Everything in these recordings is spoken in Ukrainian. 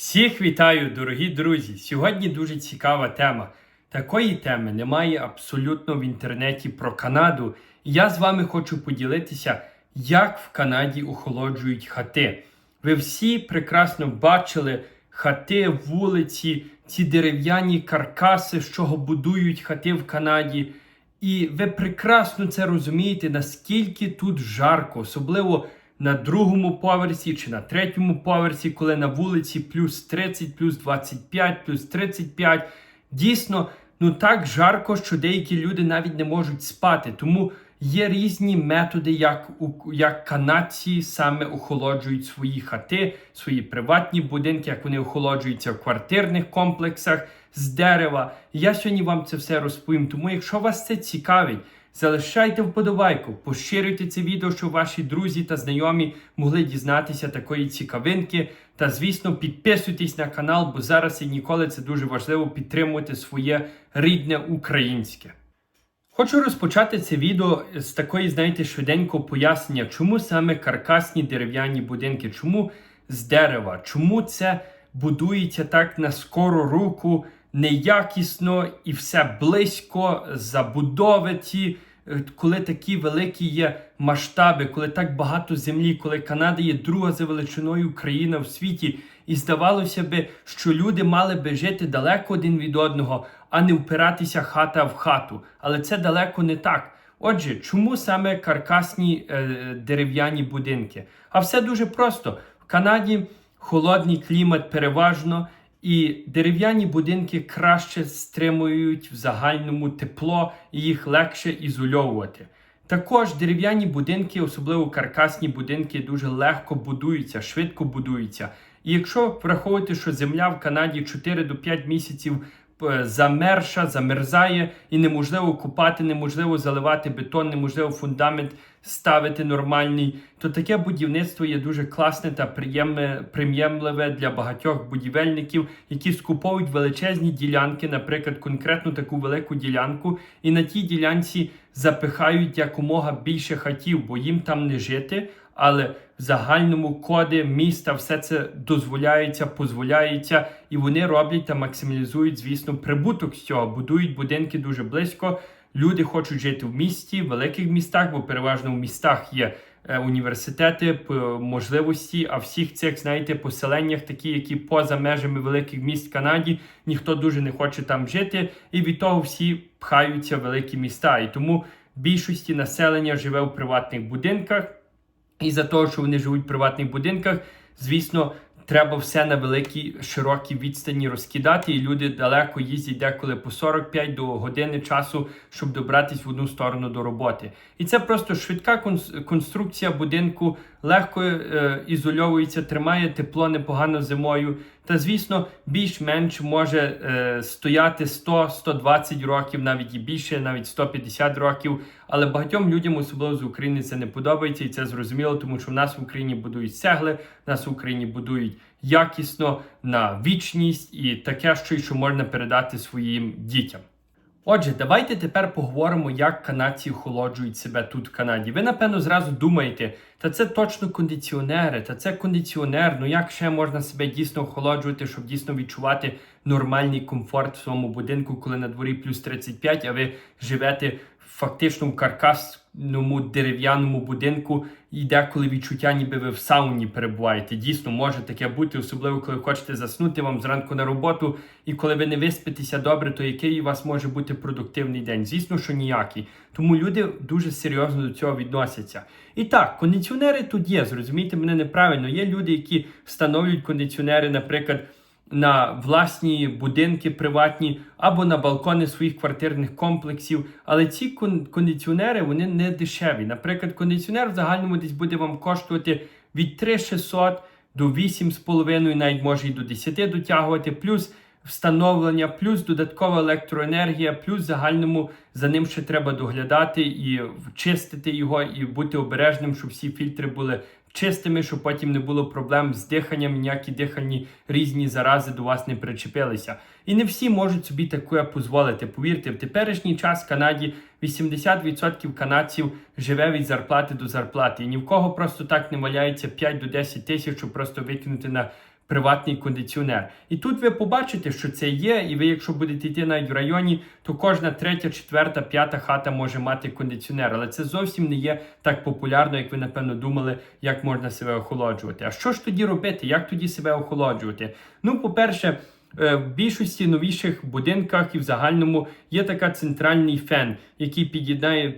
Всіх вітаю, дорогі друзі! Сьогодні дуже цікава тема. Такої теми немає абсолютно в інтернеті про Канаду. Я з вами хочу поділитися, як в Канаді охолоджують хати. Ви всі прекрасно бачили хати, вулиці, ці дерев'яні каркаси, з чого будують хати в Канаді. І ви прекрасно це розумієте, наскільки тут жарко, особливо на другому поверсі чи на третьому поверсі, коли на вулиці плюс 30, плюс 25, плюс 35. Дійсно, ну так жарко, що деякі люди навіть не можуть спати. Тому є різні методи, як, у- як канадці саме охолоджують свої хати, свої приватні будинки, як вони охолоджуються в квартирних комплексах з дерева. Я сьогодні вам це все розповім. Тому, якщо вас це цікавить, залишайте вподобайку, поширюйте це відео, щоб ваші друзі та знайомі могли дізнатися такої цікавинки. Та, звісно, підписуйтесь на канал, бо зараз і ніколи це дуже важливо підтримувати своє рідне українське. Хочу розпочати це відео з такої, знаєте, швиденького пояснення, чому саме каркасні дерев'яні будинки, чому з дерева, чому це будується так на скору руку, неякісно і все близько, забудови ті, е, коли такі великі є масштаби, коли так багато землі, коли Канада є друга за величиною країна в світі, і здавалося би, що люди мали би жити далеко один від одного, а не впиратися хата в хату. Але це далеко не так. Отже, чому саме каркасні е, дерев'яні будинки? А все дуже просто. В Канаді холодний клімат переважно, і дерев'яні будинки краще стримують в загальному тепло і їх легше ізольовувати. Також дерев'яні будинки, особливо каркасні будинки, дуже легко будуються, швидко будуються. І якщо враховувати, що земля в Канаді 4 до 5 місяців замерша, замерзає, і неможливо купати, неможливо заливати бетон, неможливо фундамент ставити нормальний, то таке будівництво є дуже класне та приємне, приємливе для багатьох будівельників, які скуповують величезні ділянки, наприклад, конкретно таку велику ділянку, і на тій ділянці запихають якомога більше хатів, бо їм там не жити. Але в загальному коди міста все це дозволяється, дозволяється, і вони роблять та максималізують, звісно, прибуток з цього. Будують будинки дуже близько. Люди хочуть жити в місті, в великих містах, бо переважно в містах є е, університети, можливості. А всіх цих, знаєте, поселеннях, такі, які поза межами великих міст Канаді, ніхто дуже не хоче там жити, і від того всі пхаються в великі міста. І тому більшості населення живе в приватних будинках. І за того, що вони живуть в приватних будинках, звісно, треба все на великій широкій відстані розкидати, і люди далеко їздять деколи по 45 до години часу, щоб добратись в одну сторону до роботи. І це просто швидка конструкція будинку, легко е, ізольовується, тримає тепло непогано зимою. Та, звісно, більш-менш може е, стояти 100-120 років, навіть і більше, навіть 150 років. Але багатьом людям, особливо з України, це не подобається, і це зрозуміло, тому що в нас в Україні будують цегли, в нас в Україні будують якісно на вічність і таке, що, що можна передати своїм дітям. Отже, давайте тепер поговоримо, як канадці охолоджують себе тут в Канаді. Ви, напевно, зразу думаєте, та це точно кондиціонери, та це кондиціонер. Ну як ще можна себе дійсно охолоджувати, щоб дійсно відчувати нормальний комфорт в своєму будинку, коли на дворі плюс 35, а ви живете фактично в каркасному дерев'яному будинку, і деколи відчуття, ніби ви в сауні перебуваєте. Дійсно, може таке бути, особливо коли хочете заснути вам зранку на роботу, і коли ви не виспитеся добре, то який у вас може бути продуктивний день? Звісно, що ніякий. Тому люди дуже серйозно до цього відносяться. І так, кондиціонери тут є, зрозумійте мене неправильно. Є люди, які встановлюють кондиціонери, наприклад на власні будинки приватні або на балкони своїх квартирних комплексів. Але ці кон- кондиціонери вони не дешеві. Наприклад, кондиціонер в загальному десь буде вам коштувати від 3600 до 8,5, навіть може і до 10 дотягувати, плюс встановлення, плюс додаткова електроенергія, плюс в загальному за ним ще треба доглядати і чистити його, і бути обережним, щоб всі фільтри були чистими, щоб потім не було проблем з диханням, ніякі дихальні різні зарази до вас не причепилися. І не всі можуть собі таке дозволити. Повірте, в теперішній час в Канаді 80% канадців живе від зарплати до зарплати. І ні в кого просто так не валяється 5 до 10 тисяч, щоб просто викинути на приватний кондиціонер. І тут ви побачите, що це є, і ви, якщо будете йти навіть в районі, то кожна третя, четверта, п'ята хата може мати кондиціонер. Але це зовсім не є так популярно, як ви напевно думали, як можна себе охолоджувати. А що ж тоді робити? Як тоді себе охолоджувати? Ну, по-перше. Е, В більшості новіших будинках і в загальному є така центральний фен, який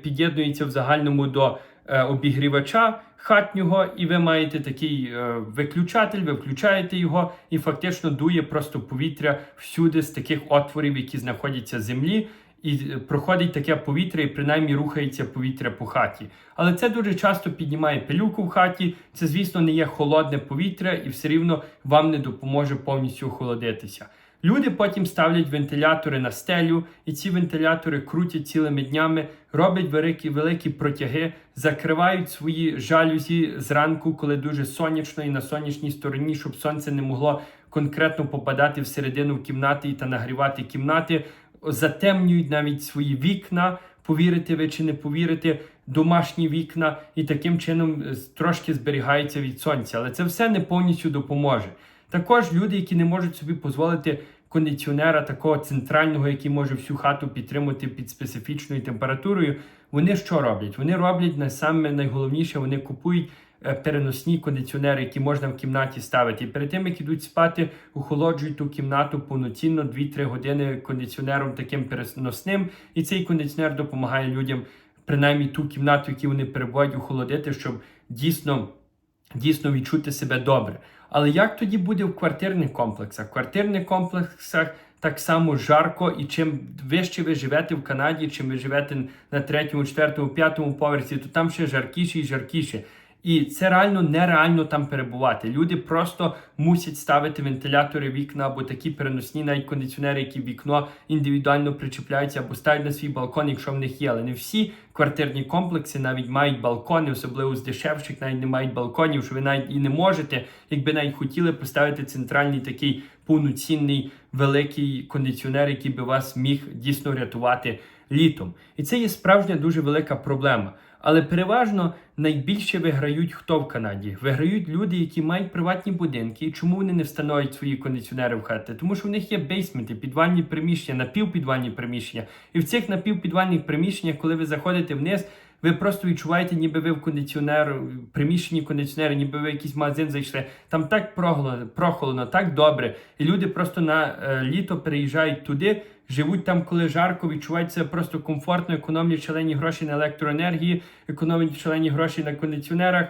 під'єднується в загальному до обігрівача хатнього, і ви маєте такий е, виключатель, ви включаєте його і фактично дує просто повітря всюди з таких отворів, які знаходяться в землі. І е, проходить таке повітря, і принаймні рухається повітря по хаті. Але це дуже часто піднімає пилюку в хаті. Це, звісно, не є холодне повітря, і все рівно вам не допоможе повністю охолодитися. Люди потім ставлять вентилятори на стелю, і ці вентилятори крутять цілими днями, роблять великі великі протяги, закривають свої жалюзі зранку, коли дуже сонячно, і на сонячній стороні, щоб сонце не могло конкретно попадати всередину кімнати та нагрівати кімнати затемнюють навіть свої вікна, повірите ви чи не повірите, домашні вікна, і таким чином е, трошки зберігаються від сонця. Але це все не повністю допоможе. Також люди, які не можуть собі дозволити кондиціонера такого центрального, який може всю хату підтримати під специфічною температурою, вони що роблять? Вони роблять на саме найголовніше, вони купують е, переносні кондиціонери, які можна в кімнаті ставити. І перед тим, як ідуть спати, охолоджують ту кімнату повноцінно 2-3 години кондиціонером таким переносним. І цей кондиціонер допомагає людям, принаймні ту кімнату, яку вони перебувають, охолодити, щоб дійсно. Дійсно відчути себе добре. Але як тоді буде в квартирних комплексах? В квартирних комплексах так само жарко, і чим вище ви живете в Канаді, чим ви живете на третьому, четвертому, п'ятому поверсі, то там ще жаркіше і жаркіше. І це реально нереально там перебувати. Люди просто мусять ставити вентилятори вікна або такі переносні навіть кондиціонери, які вікно індивідуально причепляються або ставлять на свій балкон, якщо в них є. Але не всі квартирні комплекси навіть мають балкони, особливо з дешевших, навіть не мають балконів, що ви навіть і не можете, якби навіть хотіли поставити центральний такий повноцінний великий кондиціонер, який би вас міг дійсно рятувати літом. І це є справжня дуже велика проблема. Але переважно найбільше виграють хто в Канаді? Виграють люди, які мають приватні будинки. Чому вони не встановлюють свої кондиціонери в хати? Тому що в них є бейсменти, підвальні приміщення, напівпідвальні приміщення. І в цих напівпідвальних приміщеннях, коли ви заходите вниз, ви просто відчуваєте, ніби ви в кондиціонер, в приміщенні кондиціонери, ніби ви в якийсь магазин зайшли. Там так прохолодно, прохолодно, так добре. І люди просто на е, літо переїжджають туди, живуть там, коли жарко, відчувають себе просто комфортно, економлять шалені гроші на електроенергії, економлять шалені гроші на кондиціонерах.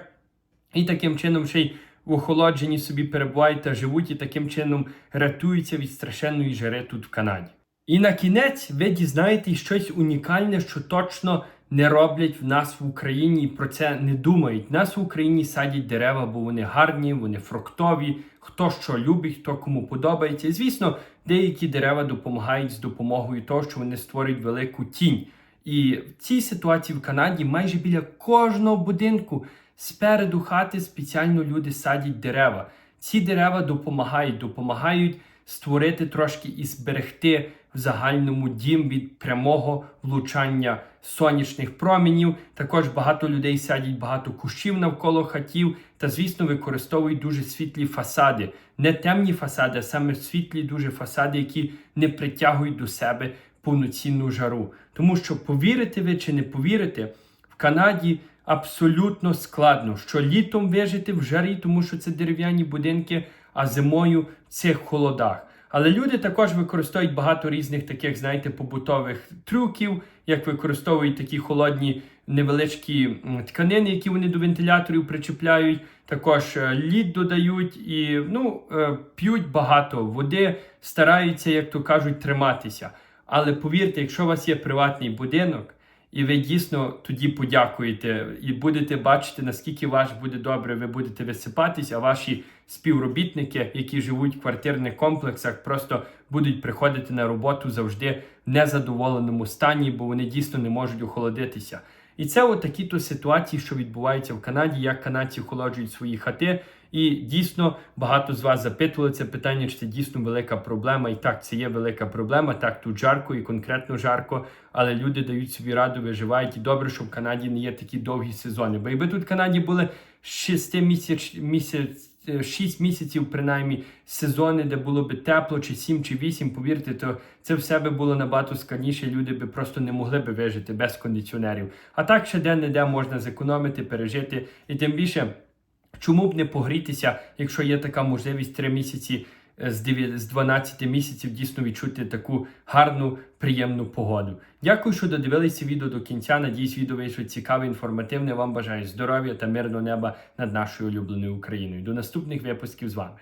І таким чином ще й в охолодженні собі перебувають та живуть, і таким чином рятуються від страшенної жари тут в Канаді. І на кінець ви дізнаєтесь щось унікальне, що точно не роблять в нас в Україні і про це не думають. В нас в Україні садять дерева, бо вони гарні, вони фруктові, хто що любить, хто кому подобається. І, звісно, деякі дерева допомагають з допомогою того, що вони створюють велику тінь. І в цій ситуації в Канаді майже біля кожного будинку спереду хати спеціально люди садять дерева. Ці дерева допомагають, допомагають створити трошки і зберегти в загальному дім від прямого влучання сонячних промінів. Також багато людей садять багато кущів навколо хатів та, звісно, використовують дуже світлі фасади, не темні фасади, а саме світлі дуже фасади, які не притягують до себе повноцінну жару. Тому що повірите ви чи не повірите, в Канаді абсолютно складно, що літом вижити в жарі, тому що це дерев'яні будинки, а зимою в цих холодах. Але люди також використовують багато різних таких, знаєте, побутових трюків, як використовують такі холодні невеличкі тканини, які вони до вентиляторів причіпляють. Також е, лід додають і ну, е, п'ють багато води, стараються, як то кажуть, триматися. Але повірте, якщо у вас є приватний будинок, і ви дійсно тоді подякуєте і будете бачити, наскільки ваш буде добре, ви будете висипатись, а ваші співробітники, які живуть в квартирних комплексах, просто будуть приходити на роботу завжди в незадоволеному стані, бо вони дійсно не можуть охолодитися. І це от такі то ситуації, що відбуваються в Канаді, як канадці охолоджують свої хати. І дійсно багато з вас запитували це питання, чи це дійсно велика проблема. І так, це є велика проблема. Так, тут жарко і конкретно жарко, але люди дають собі раду, виживають. І добре, що в Канаді не є такі довгі сезони. Бо якби тут в Канаді були 6 місяч, місяць, 6 місяців, принаймні, сезони, де було би тепло, чи 7, чи 8, повірте, то це все би було набагато складніше. Люди би просто не могли би вижити без кондиціонерів. А так ще де-не-де можна зекономити, пережити. І тим більше, чому б не погрітися, якщо є така можливість 3 місяці е, з 9 з 12 місяців дійсно відчути таку гарну, приємну погоду. Дякую, що додивилися відео до кінця. Надіюсь, відео вийшло цікаве, інформативне. Вам бажаю здоров'я та мирного неба над нашою улюбленою Україною. До наступних випусків з вами.